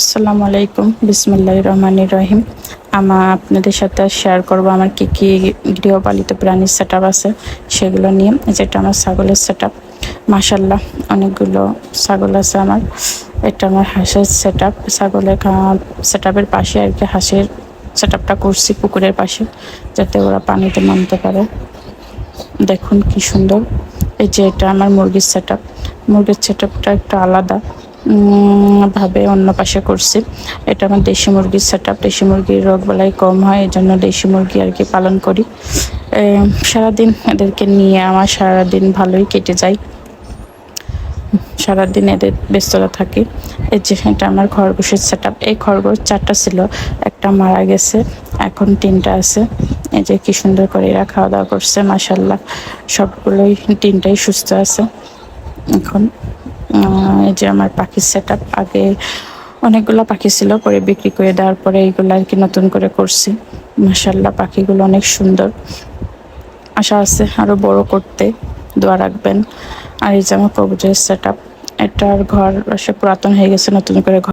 আসসালামু আলাইকুম। বিসমুল্লাহ রহমান রহিম। আমা আপনাদের সাথে শেয়ার করব আমার কি কি গৃহপালিত প্রাণীর সেট আছে সেগুলো নিয়ে যেটা আমার ছাগলের সেট আপ মাসাল্লাহ অনেকগুলো ছাগল আছে আমার। এটা আমার হাঁসের সেট আপ ছাগলের সেট আপের পাশে আর কি হাঁসের সেট আপটা করছি পুকুরের পাশে, যাতে ওরা পানিতে নামতে পারে। দেখুন কি সুন্দর। এই যে এটা আমার মুরগির সেট আপ মুরগির সেট আপটা একটু আলাদা। ভাবে অন্য পাশে করছি। এটা আমার দেশি মুরগির সেট আপ দেশি মুরগির রোগ বেলায় কম হয় এই জন্য দেশি মুরগি আর কি পালন করি। সারাদিন এদেরকে নিয়ে আমার সারাদিন ভালোই কেটে যায়। সারাদিন এদের ব্যস্ততা থাকে। এই যে এটা আমার খরগোশের সেট আপ এই খরগোশ চারটা ছিল, একটা মারা গেছে, এখন তিনটা আছে। এই যে কি সুন্দর করে এরা খাওয়া দাওয়া করছে মাসাল্লাহ সবগুলোই তিনটাই সুস্থ আছে। এখন এই যে আমার পাখির সেট আগে অনেকগুলো পাখি ছিল, পরে বিক্রি করে দেওয়ার পরে এইগুলো আর কি নতুন করে করছি। মাসাল্লাহ পাখিগুলো অনেক সুন্দর। আশা আছে আরও বড় করতে, দোয়া রাখবেন। আর এই যে আমার কবুজের সেট আপ এটার ঘর সে পুরাতন হয়ে গেছে, নতুন করে ঘর